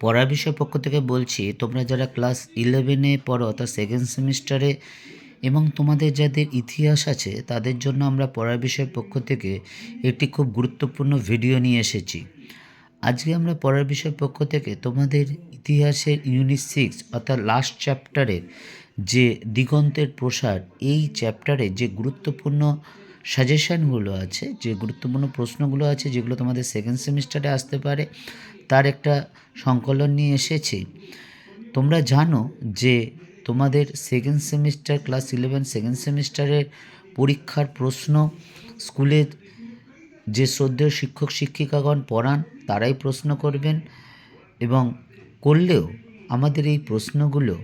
পড়ার বিষয় পক্ষ থেকে বলছি, তোমরা যারা ক্লাস ইলেভেনে পড়ো অর্থাৎ সেকেন্ড সেমিস্টারে এবং তোমাদের যাদের ইতিহাস আছে, তাদের জন্য আমরা পড়ার বিষয় পক্ষ থেকে একটি খুব গুরুত্বপূর্ণ ভিডিও নিয়ে এসেছি। আজকে আমরা পড়ার বিষয় পক্ষ থেকে তোমাদের ইতিহাসের ইউনিট সিক্স অর্থাৎ লাস্ট চ্যাপ্টারের যে দিগন্তের প্রসার, এই চ্যাপ্টারে যে গুরুত্বপূর্ণ সাজেশানগুলো আছে, যে গুরুত্বপূর্ণ প্রশ্নগুলো আছে, যেগুলো তোমাদের সেকেন্ড সেমিস্টারে আসতে পারে, তার একটা সংকলন নিয়ে এসেছি। তোমরা জানো যে তোমাদের second semester class eleven second সেমিস্টারের পরীক্ষার প্রশ্ন, স্কুলের যে শ্রদ্ধেয় শিক্ষক শিক্ষিকাগণ পড়ান, তারাই প্রশ্ন করবেন এবং করলেও আমাদের এই প্রশ্নগুলো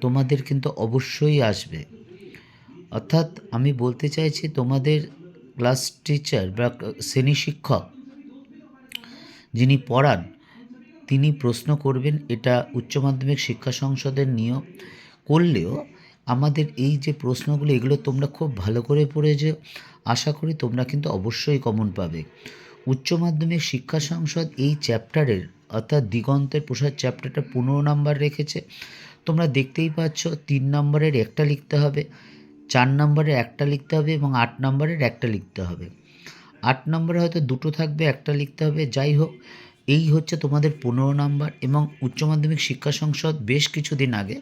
তোমাদের কিন্তু অবশ্যই আসবে। অর্থাৎ আমি বলতে চাইছি তোমাদের ক্লাস টিচার বা শ্রেণি শিক্ষক যিনি পড়ান, তিনি প্রশ্ন করবেন, এটা উচ্চ মাধ্যমিক শিক্ষা সংসদের নিয়ম। করলেও আমাদের এই যে প্রশ্নগুলো, এগুলো তোমরা খুব ভালো করে পড়েছো। আশা করি তোমরা কিন্তু অবশ্যই কমন পাবে। উচ্চ মাধ্যমিক শিক্ষা সংসদ এই চ্যাপ্টারের অর্থাৎ দিগন্তের প্রসাদ চ্যাপ্টারটা পনেরো নাম্বার রেখেছে। তোমরা দেখতেই পাচ্ছ, তিন নম্বরের একটা লিখতে হবে। চার নম্বরের একটা লিখতে হবে এবং আট নম্বরের একটা লিখতে হবে। আট নম্বরে হয়তো দুটো থাকবে, একটা লিখতে হবে। যাই হোক, এই হচ্ছে তোমাদের পনেরো নাম্বার এবং উচ্চ মাধ্যমিক শিক্ষা সংসদ বেশ কিছুদিন আগে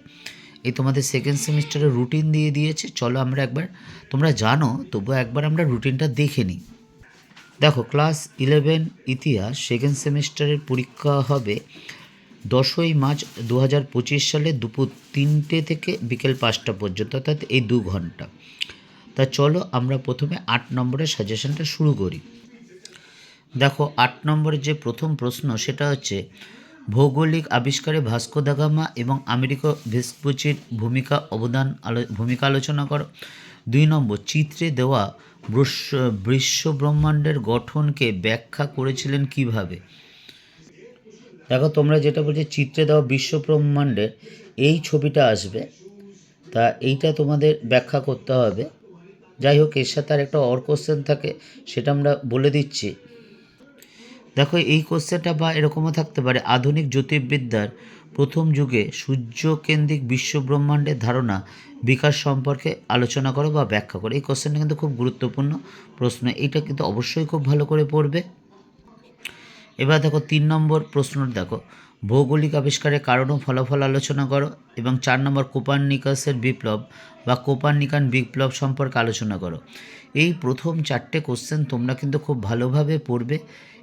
এই তোমাদের সেকেন্ড সেমিস্টারের রুটিন দিয়ে দিয়েছে। চলো আমরা একবার, তোমরা জানো তবু একবার আমরা রুটিনটা দেখে নিই। দেখো ক্লাস ইলেভেন ইতিহাস সেকেন্ড সেমিস্টারের পরীক্ষা হবে দশই মার্চ দু হাজার পঁচিশ সালে দুপুর তিনটে থেকে বিকেল পাঁচটা পর্যন্ত, অর্থাৎ এই দু ঘণ্টা। তা চলো আমরা প্রথমে আট নম্বরের সাজেশনটা শুরু করি। দেখো, আট নম্বরের যে প্রথম প্রশ্ন, সেটা হচ্ছে, ভৌগোলিক আবিষ্কারে ভাস্কো দা গামা এবং আমেরিকা ভেসপুচির ভূমিকা অবদান আলো, ভূমিকা আলোচনা করো। দুই নম্বর, চিত্রে দেওয়া বিশ্ব ব্রহ্মাণ্ডের গঠনকে ব্যাখ্যা করেছিলেন কীভাবে? দেখো, তোমরা যেটা বলছো, চিত্রে দেওয়া বিশ্ব ব্রহ্মাণ্ডের এই ছবিটা আসবে। তা এইটা তোমাদের ব্যাখ্যা করতে হবে। যাই হোক, এর সাথে আর একটা অর কোশ্চেন থাকে, সেটা আমরা বলে দিচ্ছি। দেখো, এই কোশ্চেনটা বা এরকমও থাকতে পারে। আধুনিক জ্যোতির্বিদ্যার প্রথম যুগে সূর্যকেন্দ্রিক বিশ্ব ব্রহ্মাণ্ডের ধারণা বিকাশ সম্পর্কে আলোচনা করো বা ব্যাখ্যা করো। এই কোশ্চেনটা কিন্তু খুব গুরুত্বপূর্ণ প্রশ্ন। এইটা কিন্তু অবশ্যই খুব ভালো করে পড়বে। এবার দেখো তিন নম্বর প্রশ্নটা দেখো। ভৌগোলিক আবিষ্কারের কারণ ও ফলাফল আলোচনা করো এবং চার নম্বর কোপার্নিকাসের বিপ্লব বা কোপার্নিকান বিপ্লব সম্পর্কে আলোচনা করো। এই প্রথম চারটে কোশ্চেন তোমরা কিন্তু খুব ভালোভাবে পড়বে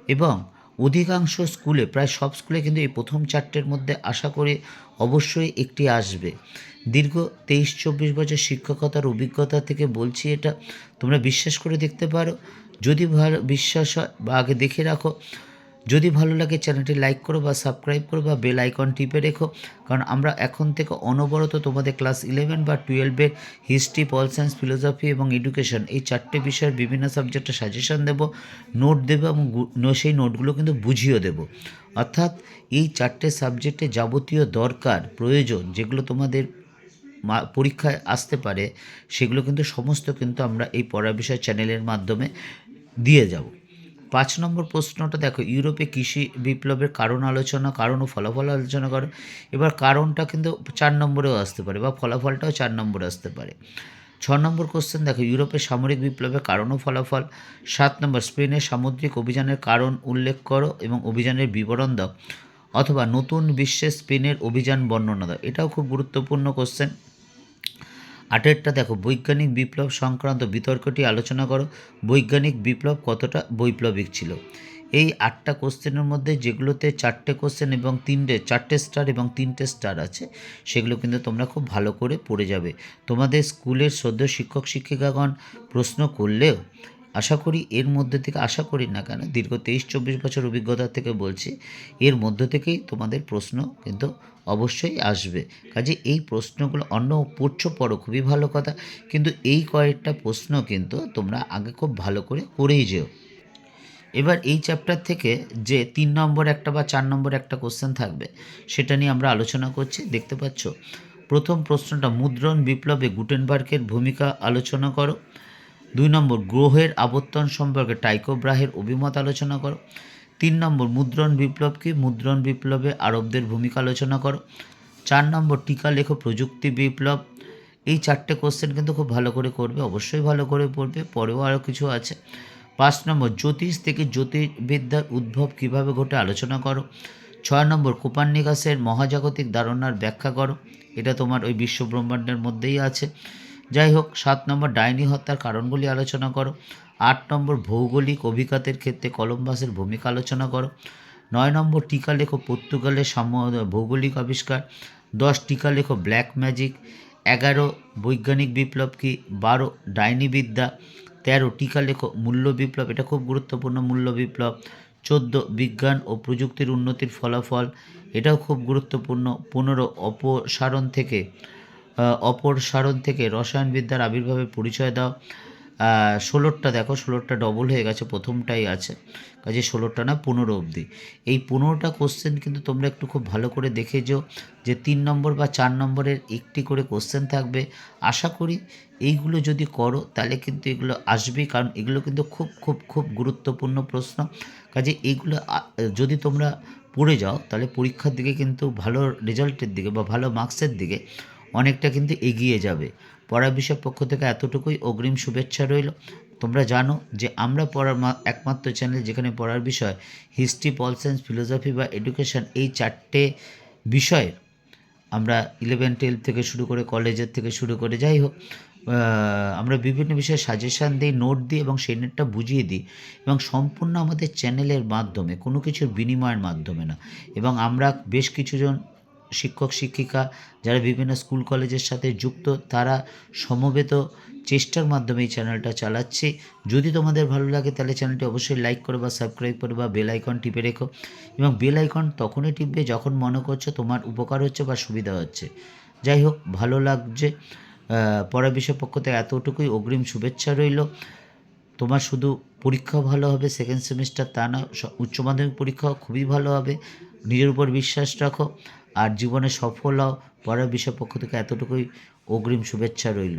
এবং অধিকাংশ স্কুলে প্রায় সব স্কুলে কিন্তু এই প্রথম চারটের মধ্যে আশা করি অবশ্যই একটি আসবে। দীর্ঘ তেইশ চব্বিশ বছর শিক্ষকতার অভিজ্ঞতা থেকে বলছি এটা, তোমরা বিশ্বাস করে দেখতে পারো। যদি ভালো বিশ্বাস হয় বা আগে দেখে রাখো যদি ভালো লাগে চ্যানেলটি লাইক করো বা সাবস্ক্রাইব করো বা বেল আইকন টিপে রেখো, কারণ আমরা এখন থেকে অনবরত তোমাদের ক্লাস ইলেভেন বা টুয়েলভের হিস্ট্রি পল সায়েন্স ফিলোসফি এবং এডুকেশন এই চারটে বিষয়ের বিভিন্ন সাবজেক্টে সাজেশন দেব নোট দেবো এবং সেই নোটগুলো কিন্তু বুঝিয়ে দেব। অর্থাৎ এই চারটে সাবজেক্টে যাবতীয় দরকার, প্রয়োজন যেগুলো তোমাদের পরীক্ষায় আসতে পারে, সেগুলো কিন্তু সমস্ত কিন্তু আমরা এই পড়া বিষয় চ্যানেলের মাধ্যমে দিয়ে যাব। পাঁচ নম্বর প্রশ্নটা দেখো, ইউরোপে কৃষি বিপ্লবের কারণ আলোচনা, কারণ ও ফলাফল আলোচনা করো। এবার কারণটা কিন্তু চার নম্বরেও আসতে পারে বা ফলাফলটাও চার নম্বরে আসতে পারে। ছ নম্বর কোশ্চেন দেখো ইউরোপের সামরিক বিপ্লবের কারণ ও ফলাফল। সাত নম্বর, স্পেনের সামুদ্রিক অভিযানের কারণ উল্লেখ করো এবং অভিযানের বিবরণ দাও। অথবা নতুন বিশ্বে স্পেনের অভিযান বর্ণনা দাও। এটাও খুব গুরুত্বপূর্ণ কোশ্চেন আটেরটা দেখো, বৈজ্ঞানিক বিপ্লব সংক্রান্ত বিতর্কটি আলোচনা করো। বৈজ্ঞানিক বিপ্লব কতটা বৈপ্লবিক ছিল? এই আটটা কোশ্চেনের মধ্যে যেগুলোতে চারটে কোশ্চেন এবং তিনটে, চারটে স্টার এবং তিনটে স্টার আছে, সেগুলো কিন্তু তোমরা খুব ভালো করে পড়ে যাবে। তোমাদের স্কুলের সদ্য শিক্ষক শিক্ষিকাগণ প্রশ্ন করলেও আশা করি এর মধ্যে থেকে, আশা করি না কেন, দীর্ঘ তেইশ চব্বিশ বছর অভিজ্ঞতা থেকে বলছি, এর মধ্য থেকেই তোমাদের প্রশ্ন কিন্তু অবশ্যই আসবে। কাজে এই প্রশ্নগুলো অন্য পড়ছো, পড়ো, খুবই ভালো কথা, কিন্তু এই কয়েকটা প্রশ্ন কিন্তু তোমরা আগে খুব ভালো করে করেই যেও। এবার এই চ্যাপ্টার থেকে যে তিন নম্বর একটা বা চার নম্বর একটা কোশ্চেন থাকবে, সেটা নিয়ে আমরা আলোচনা করছি। দেখতে পাচ্ছ, প্রথম প্রশ্নটা, মুদ্রণ বিপ্লবে গুটেনবার্গের ভূমিকা আলোচনা করো। দুই নম্বর গ্রহের আবর্তন সম্পর্কে টাইকো ব্রাহের অভিমত আলোচনা করো। তিন নম্বর মুদ্রণ বিপ্লব কি মুদ্রণ বিপ্লবে আরবদের ভূমিকা আলোচনা করো। চার নম্বর টিকা লেখো প্রযুক্তি বিপ্লব। এই চারটে কোশ্চেন কিন্তু খুব ভালো করে করবে, অবশ্যই ভালো করে পড়বে, পরেও আরও কিছু আছে। পাঁচ নম্বর জ্যোতিষ থেকে জ্যোতির্বিদ্যার উদ্ভব কীভাবে ঘটে আলোচনা করো। ছয় নম্বর কোপার্নিকাসের মহাজাগতিক ধারণার ব্যাখ্যা করো। এটা তোমার ওই বিশ্ব ব্রহ্মাণ্ডের মধ্যেই আছে। যাই হোক, সাত নম্বর ডাইনি হত্যার কারণগুলি আলোচনা করো। আট নম্বর ভৌগোলিক অভিজ্ঞতার ক্ষেত্রে কলম্বাসের ভূমিকা আলোচনা করো। নয় নম্বর টিকা লেখো পর্তুগালের সাম ভৌগোলিক আবিষ্কার। দশ টিকা লেখো ব্ল্যাক ম্যাজিক। এগারো বৈজ্ঞানিক বিপ্লব কি। বারো ডাইনি বিদ্যা। তেরো টিকা লেখো মূল্য বিপ্লব। এটা খুব গুরুত্বপূর্ণ মূল্য বিপ্লব। চোদ্দ বিজ্ঞান ও প্রযুক্তির উন্নতির ফলাফল। এটাও খুব গুরুত্বপূর্ণ। পনেরো অপসারণ থেকে। আহ, অপসারণ থেকে রসায়নবিদ্যার আবির্ভাবে পরিচয় দাও। ষোলোরটা দেখো ষোলোরটা ডবল হয়ে গেছে প্রথমটাই আছে। কাজে ষোলোরটা না পনেরো অবধি। এই পনেরোটা কোশ্চেন কিন্তু তোমরা একটু খুব ভালো করে দেখে যেও যে তিন নম্বর বা চার নম্বরের একটি করে কোশ্চেন থাকবে। আশা করি এইগুলো যদি করো তাহলে কিন্তু এগুলো আসবেই কারণ এগুলো কিন্তু খুব খুব খুব গুরুত্বপূর্ণ প্রশ্ন। কাজে এইগুলো যদি তোমরা পড়ে যাও তাহলে পরীক্ষার দিকে কিন্তু ভালো রেজাল্টের দিকে বা ভালো মার্কসের দিকে অনেকটা কিন্তু এগিয়ে যাবে। পড়া বিষয়ের পক্ষ থেকে এতটুকুই। অগ্রিম শুভেচ্ছা রইল। তোমরা জানো যে আমরা পড়ার একমাত্র চ্যানেল যেখানে পড়ার বিষয় হিস্ট্রি পল সায়েন্স, ফিলোসফি বা এডুকেশন এই চারটে বিষয়ে আমরা ইলেভেন টুয়েলভ থেকে শুরু করে কলেজের থেকে শুরু করে যাই হোক আমরা বিভিন্ন বিষয়ে সাজেশান দিই নোট দিই এবং সেই নোটটা বুঝিয়ে দিই এবং সম্পূর্ণ আমাদের চ্যানেলের মাধ্যমে, কোনো কিছুর বিনিময়ের মাধ্যমে না। এবং আমরা বেশ কিছুজন শিক্ষক, শিক্ষিকা যারা বিভিন্ন স্কুল, কলেজের সাথে যুক্ত, তারা সমবেত চেষ্টার মাধ্যমে এই চ্যানেলটা চালাচ্ছি। যদি তোমাদের ভালো লাগে, তাহলে চ্যানেলটি অবশ্যই লাইক করো বা সাবস্ক্রাইব করো বা বেল আইকন টিপে রেখো। এবং বেল আইকন তখনই টিপবে যখন মনে করছ তোমার উপকার হচ্ছে বা সুবিধা হচ্ছে। যাই হোক, ভালো লাগছে। পড়া বিষয় পক্ষ থেকে এতটুকুই। অগ্রিম শুভেচ্ছা রইল। তোমার শুধু পরীক্ষা ভালো হবে সেকেন্ড সেমিস্টার তা না উচ্চ মাধ্যমিক পরীক্ষাও খুবই ভালো হবে। নিজের উপর বিশ্বাস রাখো। আর জীবনে সফল হও পরের বিষয় পক্ষ থেকে এতটুকুই অগ্রিম শুভেচ্ছা রইল।